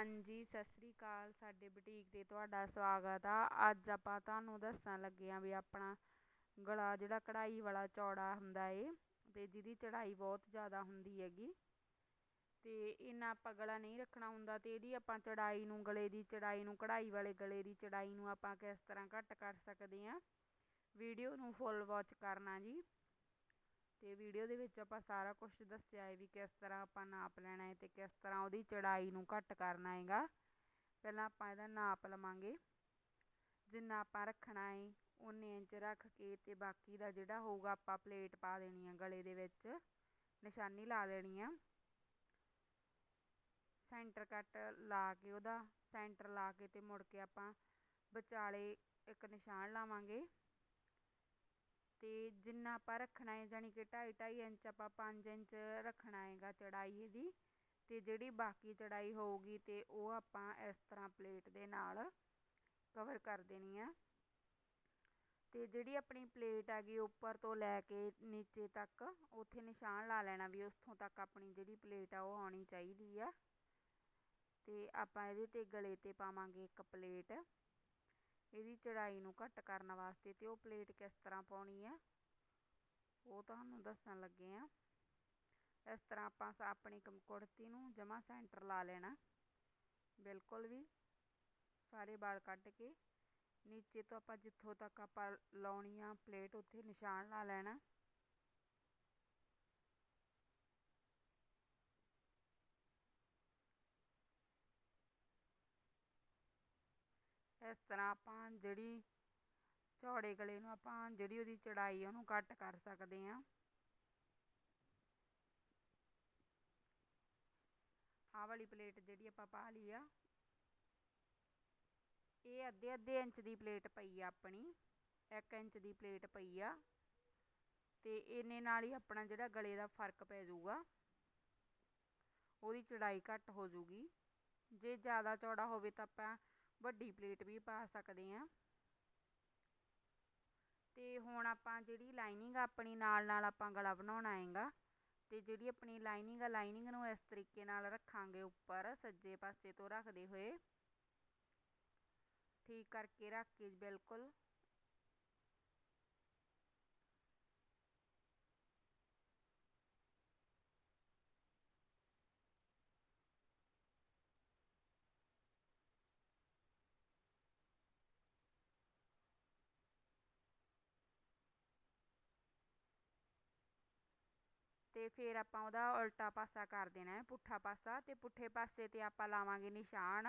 ਹਾਂਜੀ, ਸਤਿ ਸ੍ਰੀ ਅਕਾਲ ਸਾਡੇ ਬੁਟੀਕ 'ਤੇ ਤੁਹਾਡਾ ਸਵਾਗਤ ਆ। ਅੱਜ ਆਪਾਂ ਤੁਹਾਨੂੰ ਦੱਸਣ ਲੱਗੇ ਆ ਵੀ ਆਪਣਾ ਗਲਾ ਜਿਹੜਾ ਕਢਾਈ ਵਾਲਾ ਚੌੜਾ ਹੁੰਦਾ ਏ ਤੇ ਜਿਹਦੀ ਚੜਾਈ ਬਹੁਤ ਜ਼ਿਆਦਾ ਹੁੰਦੀ ਹੈਗੀ ਤੇ ਇਹਨਾਂ ਆਪਾਂ ਗਲਾ ਨਹੀਂ ਰੱਖਣਾ ਹੁੰਦਾ ਤੇ ਇਹਦੀ ਆਪਾਂ ਚੜਾਈ ਨੂੰ, ਗਲੇ ਦੀ ਚੜਾਈ ਨੂੰ ਕਢਾਈ ਵਾਲੇ ਗਲੇ ਦੀ ਚੜਾਈ ਨੂੰ ਆਪਾਂ ਕਿਸ ਤਰ੍ਹਾਂ ਘੱਟ ਕਰ ਸਕਦੇ ਆ। ਵੀਡੀਓ ਨੂੰ ਫੁੱਲ ਵਾਚ ਕਰਨਾ ਜੀ। ਤੇ ਵੀਡੀਓ ਦੇ ਵਿੱਚ ਆਪਾਂ ਸਾਰਾ ਕੁਝ ਦੱਸਿਆ ਹੈ ਵੀ ਕਿਸ ਤਰ੍ਹਾਂ ਆਪਾਂ ਨਾਪ ਲੈਣਾ ਹੈ ਤੇ ਕਿਸ ਤਰ੍ਹਾਂ ਉਹਦੀ ਚੜਾਈ ਨੂੰ ਘੱਟ ਕਰਨਾ ਹੈਗਾ। ਪਹਿਲਾਂ ਆਪਾਂ ਇਹਦਾ ਨਾਪ ਲਵਾਂਗੇ। ਜਿੰਨਾ ਆਪਾਂ ਰੱਖਣਾ ਹੈ ਉਨੇ ਇੰਚ ਰੱਖ ਕੇ ਤੇ ਬਾਕੀ ਦਾ ਜਿਹੜਾ ਹੋਊਗਾ ਆਪਾਂ ਪਲੇਟ ਪਾ ਦੇਣੀ ਆ ਗਲੇ ਦੇ ਵਿੱਚ। ਨਿਸ਼ਾਨੀ ਲਾ ਦੇਣੀ ਆ। ਸੈਂਟਰ ਕੱਟ ਲਾ ਕੇ ਉਹਦਾ ਸੈਂਟਰ ਲਾ ਕੇ ਤੇ ਮੁੜ ਕੇ ਆਪਾਂ ਵਿਚਾਲੇ ਇੱਕ ਨਿਸ਼ਾਨ ਲਾਵਾਂਗੇ। ਤੇ ਜਿੰਨਾ ਆਪਾਂ ਰੱਖਣਾ ਹੈ ਜਾਨੀ ਕਿ 2.5 2.5 ਇੰਚ ਆਪਾਂ 5 ਇੰਚ ਰੱਖਣਾ ਹੈਗਾ ਚੜਾਈ ਇਹਦੀ, ਤੇ ਜਿਹੜੀ ਬਾਕੀ ਚੜਾਈ ਹੋਊਗੀ ਤੇ ਉਹ ਆਪਾਂ ਇਸ ਤਰ੍ਹਾਂ ਪਲੇਟ ਦੇ ਨਾਲ ਕਵਰ ਕਰ ਦੇਣੀ ਆ। ਤੇ ਜਿਹੜੀ ਆਪਣੀ ਪਲੇਟ ਹੈਗੀ ਉੱਪਰ ਤੋਂ ਲੈ ਕੇ ਨੀਚੇ ਤੱਕ, ਉੱਥੇ ਨਿਸ਼ਾਨ ਲਾ ਲੈਣਾ ਵੀ ਉੱਥੋਂ ਤੱਕ ਆਪਣੀ ਜਿਹੜੀ ਪਲੇਟ ਆ ਉਹ ਆਉਣੀ ਚਾਹੀਦੀ ਆ। ਤੇ ਆਪਾਂ ਇਹਦੇ ਤੇ ਗਲੇ ਤੇ ਪਾਵਾਂਗੇ ਇੱਕ ਪਲੇਟ। ਇਹਦੀ ਚੜਾਈ ਨੂੰ ਘੱਟ ਕਰਨ ਵਾਸਤੇ ਤੇ ਉਹ ਪਲੇਟ ਕਿਸ ਤਰ੍ਹਾਂ ਪਾਉਣੀ ਆ, ਉਹ ਤੁਹਾਨੂੰ ਦੱਸਣ ਲੱਗੇ ਆ। ਇਸ ਤਰ੍ਹਾਂ ਆਪਾਂ ਆਪਣੀ ਕੁੜਤੀ ਨੂੰ ਜਮਾ ਸੈਂਟਰ ਲਾ ਲੈਣਾ, ਬਿਲਕੁਲ ਵੀ, ਸਾਰੇ ਵਾਲ ਕੱਢ ਕੇ, ਨੀਚੇ ਤੋਂ ਆਪਾਂ ਜਿੱਥੋਂ ਤੱਕ ਆਪਾਂ ਲਾਉਣੀ ਆ ਪਲੇਟ, ਉੱਥੇ ਨਿਸ਼ਾਨ ਲਾ ਲੈਣਾ। ਇਸ ਤਰ੍ਹਾਂ ਆਪਾਂ ਜਿਹੜੀ ਚੌੜੇ ਗਲੇ ਨੂੰ ਆਪਾਂ ਜਿਹੜੀ ਉਹਦੀ ਚੜਾਈ ਉਹਨੂੰ ਕੱਟ ਕਰ ਸਕਦੇ ਹਾਂ ਆਹ ਵਾਲੀ ਪਲੇਟ ਜਿਹੜੀ ਆਪਾਂ ਪਾ ਲਈ ਆ, ਇਹ ਅੱਧੇ ਅੱਧੇ ਇੰਚ ਦੀ ਪਲੇਟ ਪਈ ਆ ਆਪਣੀ 1 ਇੰਚ ਦੀ ਪਲੇਟ ਪਈ ਆ, ਤੇ ਇਹਨੇ ਨਾਲ ਹੀ ਆਪਣਾ ਜਿਹੜਾ ਗਲੇ ਦਾ ਫ਼ਰਕ ਪੈ ਜਾਊਗਾ, ਉਹਦੀ ਚੜਾਈ ਘੱਟ ਹੋ ਜਾਊਗੀ। ਜੇ ਜ਼ਿਆਦਾ ਚੌੜਾ ਹੋਵੇ ਤਾਂ ਆਪਾਂ ਵੱਡੀ ਪਲੇਟ ਵੀ ਪਾ ਸਕਦੇ ਆ। ਤੇ ਹੁਣ ਆਪਾਂ ਜਿਹੜੀ ਲਾਈਨਿੰਗ ਆਪਣੀ ਨਾਲ ਨਾਲ ਆਪਾਂ ਗਲਾ ਬਣਾਉਣਾ ਹੈਗਾ। ਤੇ ਜਿਹੜੀ ਆਪਣੀ ਲਾਈਨਿੰਗ ਆ, ਲਾਈਨਿੰਗ ਨੂੰ ਇਸ ਤਰੀਕੇ ਨਾਲ ਰੱਖਾਂਗੇ ਉੱਪਰ, ਸੱਜੇ ਪਾਸੇ ਤੋਂ ਰੱਖਦੇ ਹੋਏ। ਠੀਕ ਕਰਕੇ ਰੱਖ ਕੇ ਬਿਲਕੁਲ ਤੇ ਫਿਰ ਆਪਾਂ ਉਹਦਾ ਉਲਟਾ ਪਾਸਾ ਕਰ ਦੇਣਾ ਹੈ, ਪੁੱਠਾ ਪਾਸਾ ਤੇ ਪੁੱਠੇ ਪਾਸੇ ਤੇ ਆਪਾਂ ਲਾਵਾਂਗੇ ਨਿਸ਼ਾਨ,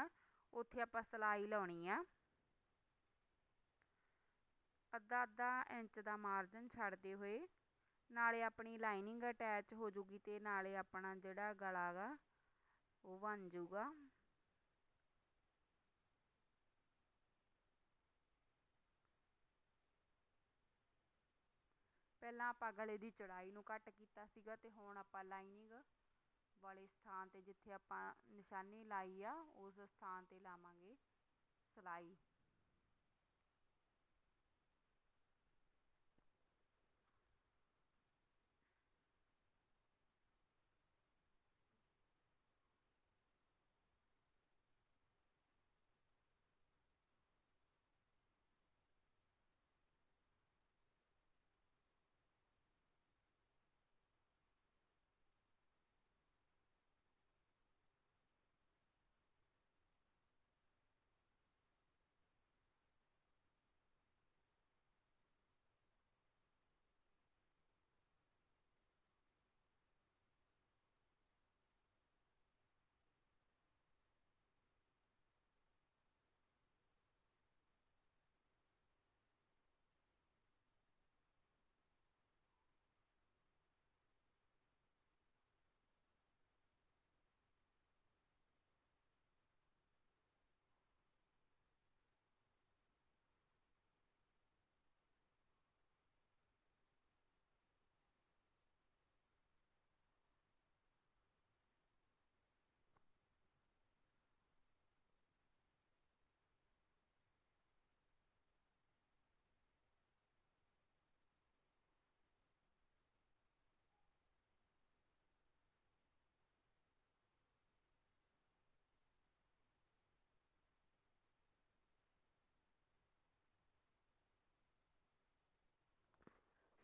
ਉੱਥੇ ਆਪਾਂ ਸਲਾਈ ਲਾਉਣੀ ਆ। ਅੱਧਾ ਅੱਧਾ ਇੰਚ ਦਾ ਮਾਰਜਨ ਛੱਡਦੇ ਹੋਏ ਨਾਲੇ ਆਪਣੀ ਲਾਈਨਿੰਗ ਅਟੈਚ ਹੋ ਜੂਗੀ ਤੇ ਨਾਲੇ ਆਪਣਾ ਜਿਹੜਾ ਗਲਾ ਗਾ, ਉਹ ਬਣ ਜੂਗਾ। ਪਹਿਲਾਂ ਆਪਾਂ ਗਲੇ ਦੀ ਚੜਾਈ ਨੂੰ ਘੱਟ ਕੀਤਾ ਸੀਗਾ ਤੇ ਹੁਣ ਆਪਾਂ ਲਾਈਨਿੰਗ ਵਾਲੇ ਸਥਾਨ ਤੇ ਜਿੱਥੇ ਆਪਾਂ ਨਿਸ਼ਾਨੀ ਲਾਈ ਆ, ਉਸ ਸਥਾਨ ਤੇ ਲਾਵਾਂਗੇ ਸਲਾਈ।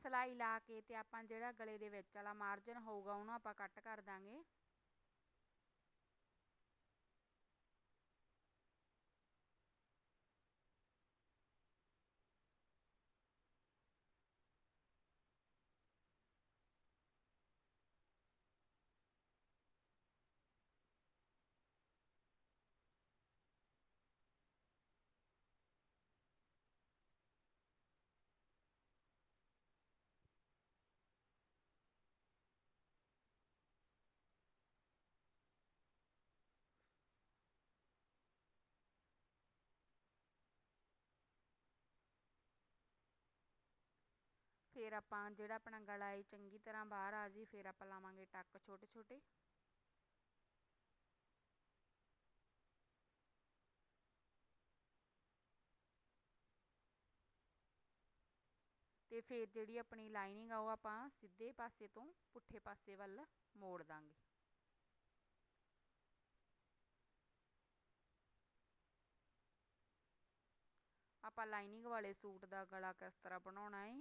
ਸਿਲਾਈ ਲਾ ਕੇ ਤੇ ਆਪਾਂ ਜਿਹੜਾ ਗਲੇ ਦੇ ਵਿੱਚ ਵਾਲਾ ਮਾਰਜਨ ਹੋਊਗਾ ਉਹਨੂੰ ਆਪਾਂ ਕੱਟ ਕਰ ਦਾਂਗੇ। ਫਿਰ ਆਪਾਂ ਜਿਹੜਾ ਆਪਣਾ ਗਲਾ ਏ ਚੰਗੀ ਤਰ੍ਹਾਂ ਬਾਹਰ ਆ ਜੀ, ਫਿਰ ਆਪਾਂ ਲਾਵਾਂਗੇ ਟੱਕ ਛੋਟੇ ਛੋਟੇ ਤੇ ਫਿਰ ਜਿਹੜੀ ਆਪਣੀ ਲਾਈਨਿੰਗ ਆ ਉਹ ਆਪਾਂ ਸਿੱਧੇ ਪਾਸੇ ਤੋਂ ਪੁੱਠੇ ਪਾਸੇ ਵੱਲ ਮੋੜ ਦਾਂਗੇ। ਆਪਾਂ ਲਾਈਨਿੰਗ ਵਾਲੇ ਸੂਟ ਦਾ ਗਲਾ ਕਿਸ ਤਰ੍ਹਾਂ ਬਣਾਉਣਾ ਹੈ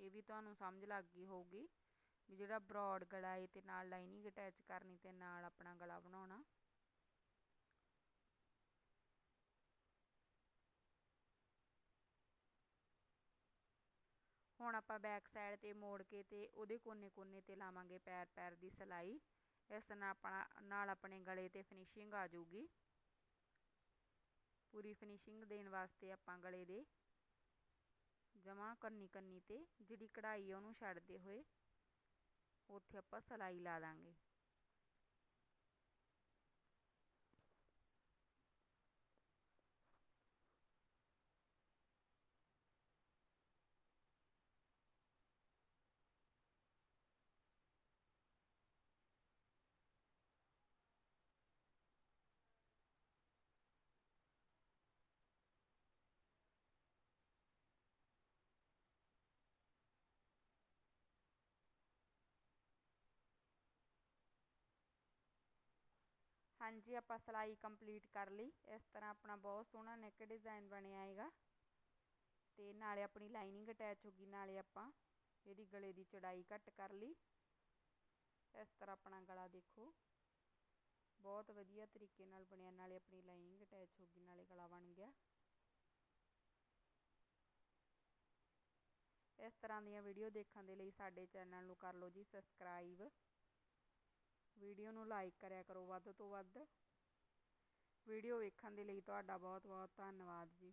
ਇਹ ਵੀ ਤੁਹਾਨੂੰ ਸਮਝ ਲੱਗ ਗਈ ਹੋਊਗੀ ਵੀ ਜਿਹੜਾ ਬਰੋਡ ਗਲਾ ਹੈ ਤੇ ਨਾਲ ਲਾਈਨਿੰਗ ਅਟੈਚ ਕਰਨੀ ਤੇ ਨਾਲ ਆਪਣਾ ਗਲਾ ਬਣਾਉਣਾ। ਹੁਣ ਆਪਾਂ ਬੈਕ ਸਾਈਡ ਤੇ ਮੋੜ ਕੇ ਤੇ ਉਹਦੇ ਕੋਨੇ-ਕੋਨੇ ਤੇ ਲਾਵਾਂਗੇ ਪੈਰ ਪੈਰ ਦੀ ਸਲਾਈ। ਇਸ ਨਾਲ ਆਪਣਾ, ਨਾਲ ਆਪਣੇ ਗਲੇ ਤੇ ਫਿਨਿਸ਼ਿੰਗ ਆ ਜਾਊਗੀ। ਪੂਰੀ ਫਿਨਿਸ਼ਿੰਗ ਦੇਣ ਵਾਸਤੇ ਆਪਾਂ ਗਲੇ ਦੇ ਜਮਾ ਕੰਨੀ ਕੰਨੀ ਤੇ ਜਿਹੜੀ ਕਢਾਈ ਉਹਨੂੰ ਛੱਡਦੇ ਹੋਏ ਉੱਥੇ ਆਪਾਂ ਸਲਾਈ ਲਾ ਦਾਂਗੇ। ਹਾਂਜੀ, ਆਪਾਂ ਸਲਾਈ ਕੰਪਲੀਟ ਕਰ ਲਈ। ਇਸ ਤਰ੍ਹਾਂ ਆਪਣਾ ਬਹੁਤ ਸੋਹਣਾ ਨੈਕ ਡਿਜ਼ਾਈਨ ਬਣਿਆ ਹੈਗਾ। ਤੇ ਨਾਲੇ ਆਪਣੀ ਲਾਈਨਿੰਗ ਅਟੈਚ ਹੋ ਗਈ, ਨਾਲੇ ਆਪਾਂ ਇਹਦੀ ਗਲੇ ਦੀ ਚੜਾਈ ਘੱਟ ਕਰ ਲਈ। ਇਸ ਤਰ੍ਹਾਂ ਆਪਣਾ ਗਲਾ ਦੇਖੋ। ਬਹੁਤ ਵਧੀਆ ਤਰੀਕੇ ਨਾਲ ਬਣਿਆ, ਨਾਲੇ ਆਪਣੀ ਲਾਈਨਿੰਗ ਅਟੈਚ ਹੋ ਗਈ, ਨਾਲੇ ਗਲਾ ਬਣ ਗਿਆ। ਇਸ ਤਰ੍ਹਾਂ ਦੀਆਂ ਵੀਡੀਓ ਦੇਖਣ ਦੇ ਲਈ ਸਾਡੇ ਚੈਨਲ ਨੂੰ ਕਰ ਲਓ ਜੀ ਸਬਸਕ੍ਰਾਈਬ ਵੀਡੀਓ ਨੂੰ ਲਾਈਕ ਕਰਿਆ ਕਰੋ ਵੱਧ ਤੋਂ ਵੱਧ। ਵੀਡੀਓ ਵੇਖਣ ਦੇ ਲਈ ਤੁਹਾਡਾ ਬਹੁਤ ਬਹੁਤ ਧੰਨਵਾਦ ਜੀ।